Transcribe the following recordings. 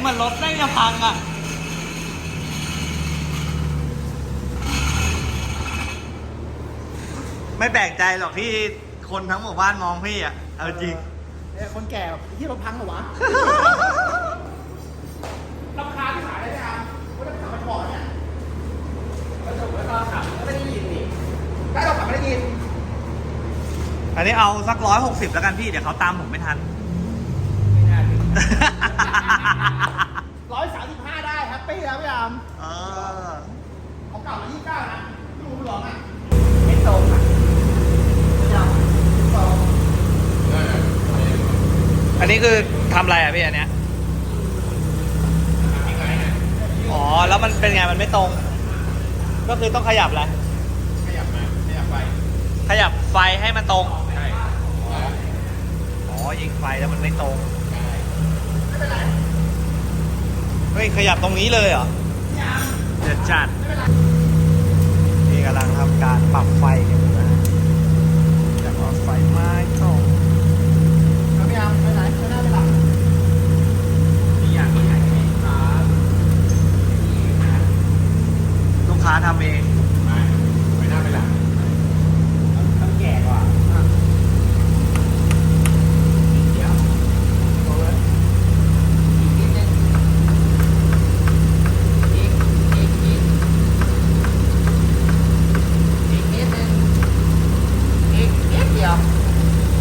เหมือนรถแม่งจะพังอะไม่แปลกใจหรอกที่คนทั้งหมู่บ้านมองพี่อะเอาจริง เอ้ยคนแก่แบบที่รถพังเหรอวะราคาที่ขายได้ไหมครับว่าถ้าขับมันบ่อเนี่ยแล้วถูกแล้วก็ขับแล้วไม่ได้ยินนี่ได้เราขับไม่ได้ยิน อันนี้เอาสักร้อยหกสิบแล้วกันพี่ เดี๋ยวเขาตามผมไม่ทันไม่น่าถึง ร้อยสามสิบห้าได้แฮปปี้แล้วพี่อามเออของเก่ามายี่สิบเก้านะพี่รู้หรองอะไม่ตรงอะไม่ยอมตรงอันนี้คือทำอะไรอะพี่อันเนี้ย อ๋อ แล้วมันเป็นไง มันไม่ตรง ก็คือต้องขยับอะไรขยับมาขยับไปขยับไฟให้มันตรง ใช่ อ๋อ ยิงไฟแล้วมันไม่ตรง เฮ้ยขยับตรงนี้เลยเหรอเดือดจัดนี่กำลังทำการปรับไฟกันอยู่นะฮะจากว่าไฟไม้ตรง แล้วพี่อามไปไหนไปหน้าไปหลัง มีอย่างนี้อย่างนี้ครับลูกค้าทำเอง ไปหน้าไปหลังต้องแก่กว่าเดี๋ยวโอ้ยอีกนิดนึงอีกอีกอีกอีกนิดนึงอีกนิดเดียว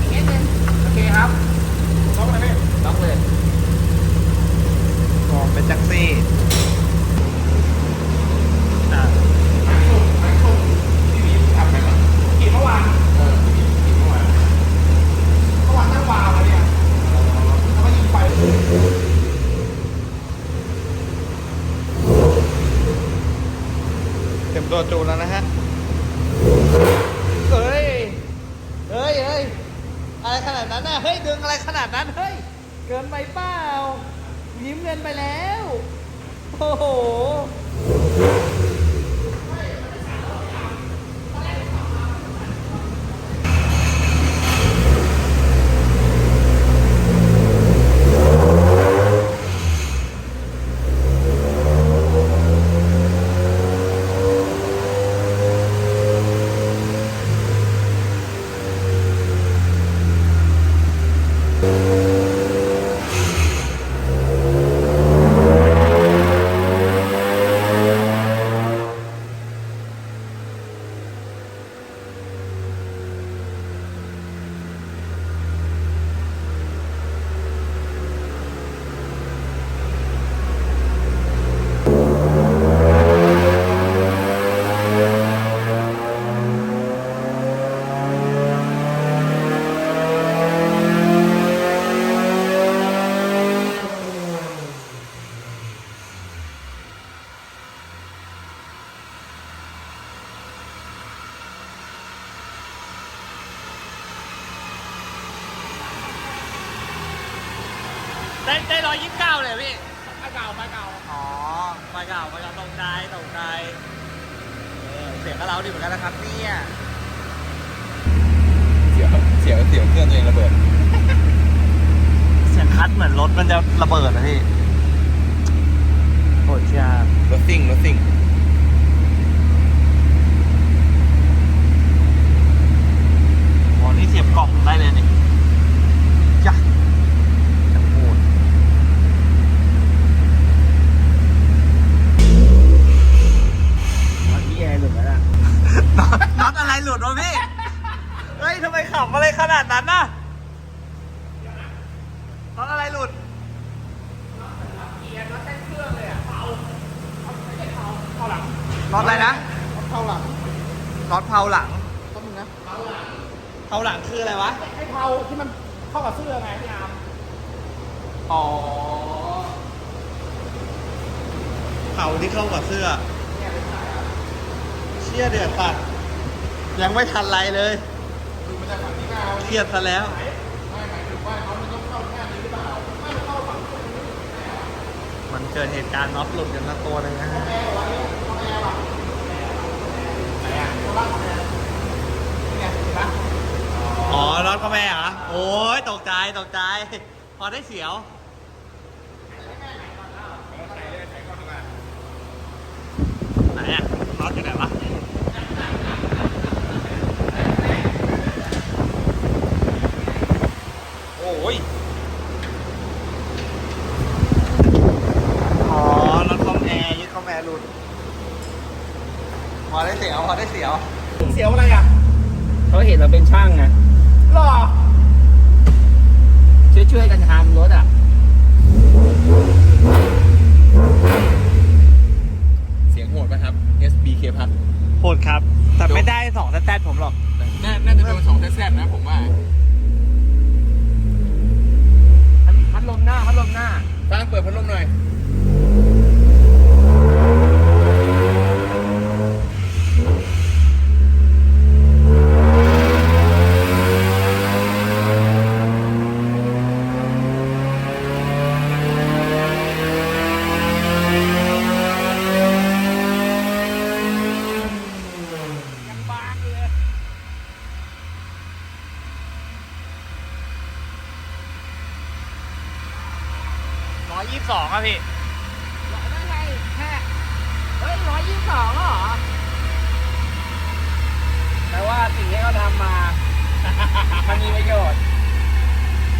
อีกนิดนึงโอเคครับล็อกเลยพี่ล็อกเลย กองเป็นแท็กซี่อะ กี่เมื่อวานเออกี่เมื่อวานเมื่อวานตั้งวาวมาเนี่ยแล้วก็ยิงไป เตัวจูแล้วนะฮะ เฮ้ย เฮ้ยเฮ้ยอะไรขนาดนั้นน่ะ เฮ้ยดึงอะไรขนาดนั้น เฮ้ย เกินไปเปล่า ยิ้มเงินไปแล้ว โอ้โห ได้ได้ร้อยยี่สิบเก้าเลยพี่ ไปเก่าไปเก่าอ๋อไปเก่าไปเก่าตรงใจตรงใจเออเสียงก็เราดีเหมือนกันนะครับเนี่ยเสียวเสียวเสียวเครื่องตัวเองระเบิด เสียงคัดเหมือนรถมันจะระเบิดนะพี่โคตรยากรถซิ่งรถซิ่งอ๋อนี่เสียบกล่องได้เลยนี่จ้ะจะพูดน็อตที่แอร์หลุดแล้วนะน็อตอะไรหลุดวะพี่ เฮ้ยทำไม ขับอะไรขนาดนั้นน่ะน็อตอะไรหลุดเกียร์น็อตแต่งเครื่องเลยอะเผาเขาไม่ใช่เผาเผาหลังน็อตอะไรนะเผาหลังน็อตเผาหลังต้องมึงนะเผาหลังเผาหลังคืออะไรวะให้เผาที่มันเข้ากับเสื้อไงพี่อามอ๋อเผาที่เข้ากับเสื้อเนี่ยไปขายอะเชี่ยเดือดสัตว์ยังไม่ทันไรเลย เครียดซะแล้วมันเกิดเหตุการณ์น็อตหลุดกันละตัวนึงนะฮอ๋อน็อตก็แม่เหรอ โอ้ยตกใจ ตกใจ พอได้เสียวไหนอะน็อตอยู่ไหนวะ อยยี่สิบสองอะพี่ร้อยนั่นไงแค่เฮ้ยร้อยยี่สิบสองเหรอแปลว่าสิ่งที่เขาทำมา มันมีประโยชน์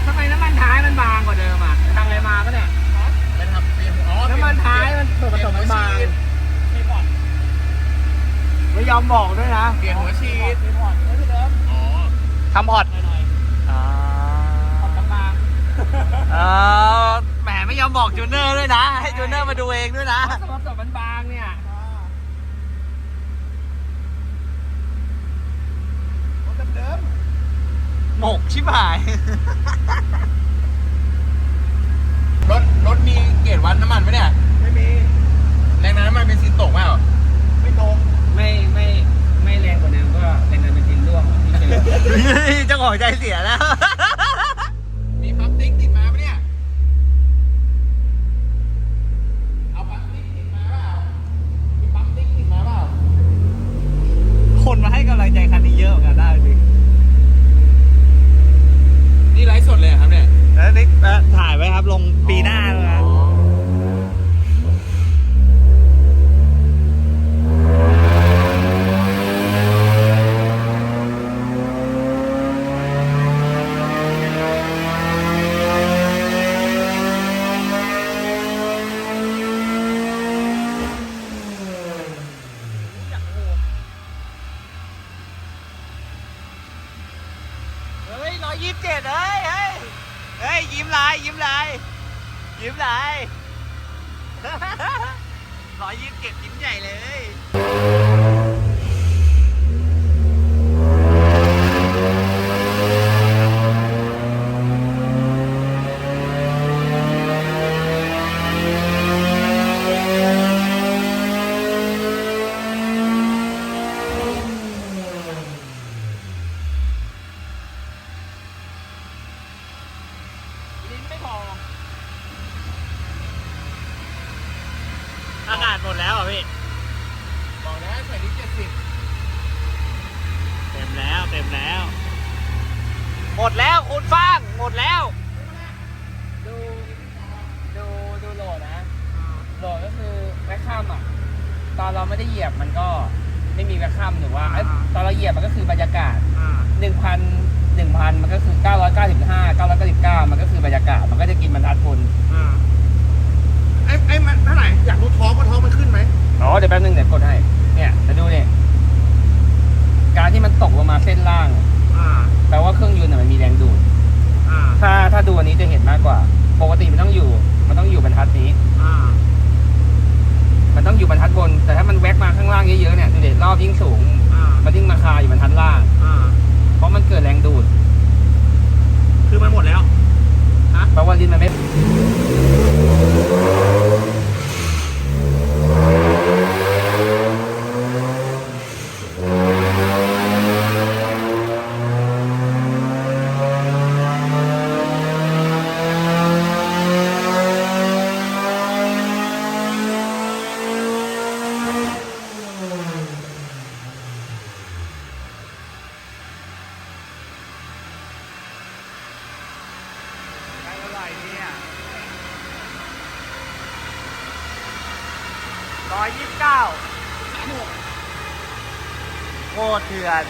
ทำไมน้ำมันท้ายมันบางกว่าเดิมอะทำอะไรมาปะเนี่ยไปทำเปลี่ยนอ๋อน้ำมันท้ายมันส่วนผสมมันบางไม่ยอมบอกด้วยนะเปลี่ยนหัวฉีดมีพอร์ตไม่ใช่เดิมอ๋อทำพอร์ต หน่อย อ่า ๆพอร์ตบาง อ่าแหมไม่ยอมบอกจูเนอร์ด้วยนะ ให้จูเนอร์มาดูเองด้วยนะๆเพราะส่วนผสมมันบางเนี่ยเดิมหมกชิบหาย รถรถมีเกจวัดน้ำมันไหมเนี่ย ๆไม่มี แรงดันน้ำมันเป็นซินตกเปล่าไม่ตรงไม่ไม่ไม่แรงกว่าเดิมก็แรงดันเป็นดินร่วงที่เจอเจ้าของใจเสียแล้ว มลายยิ้มลายยิ้มลายรอยยิ้มเก็บยิ้มใหญ่เลย หมดแล้วคุณฟ้างหมดแล้ว ดู ดู ดูโหลดนะ โหลดก็คือแวคคัมอะ ตอนเราไม่ได้เหยียบมันก็ไม่มีแวคคัมหรือว่าเอ้ยตอนเราเหยียบมันก็คือบรรยากาศหนึ่งพันหนึ่งพันมันก็คือเก้าร้อยเก้าสิบห้าเก้าร้อยเก้าสิบเก้ามันก็คือบรรยากาศ มันก็จะกินบรรทัดคุณไอ้ไอ้มันเท่าไหร่อยากรู้ท้องว่าท้องมันขึ้นไหมอ๋อเดี๋ยวแป๊บนึงเดี๋ยวกดให้ เนี่ยจะดูเนี่ยการที่มันตกลงมาเส้นล่างอ่า แปลว่าเครื่องยนต์น่ะมันมีแรงดูดอ่าถ้าถ้าดูอันนี้จะเห็นมากกว่า ปกติมันต้องอยู่ มันต้องอยู่บรรทัดนี้อ่ามันต้องอยู่บรรทัดบน แต่ถ้ามันแว็กมาข้างล่างเยอะๆเนี่ยดูเด็รอบยิ่งสูงอ่ามันยิ่งมาคาอยู่บรรทัดล่าง อ่า เพราะมันเกิดแรงดูด คือมันหมดแล้ว แปลว่าลิ้นมันไม่ ได้เท่าไหร่เนี่ยร้อยยี่สิบเก้า สาม ตรเถื่อน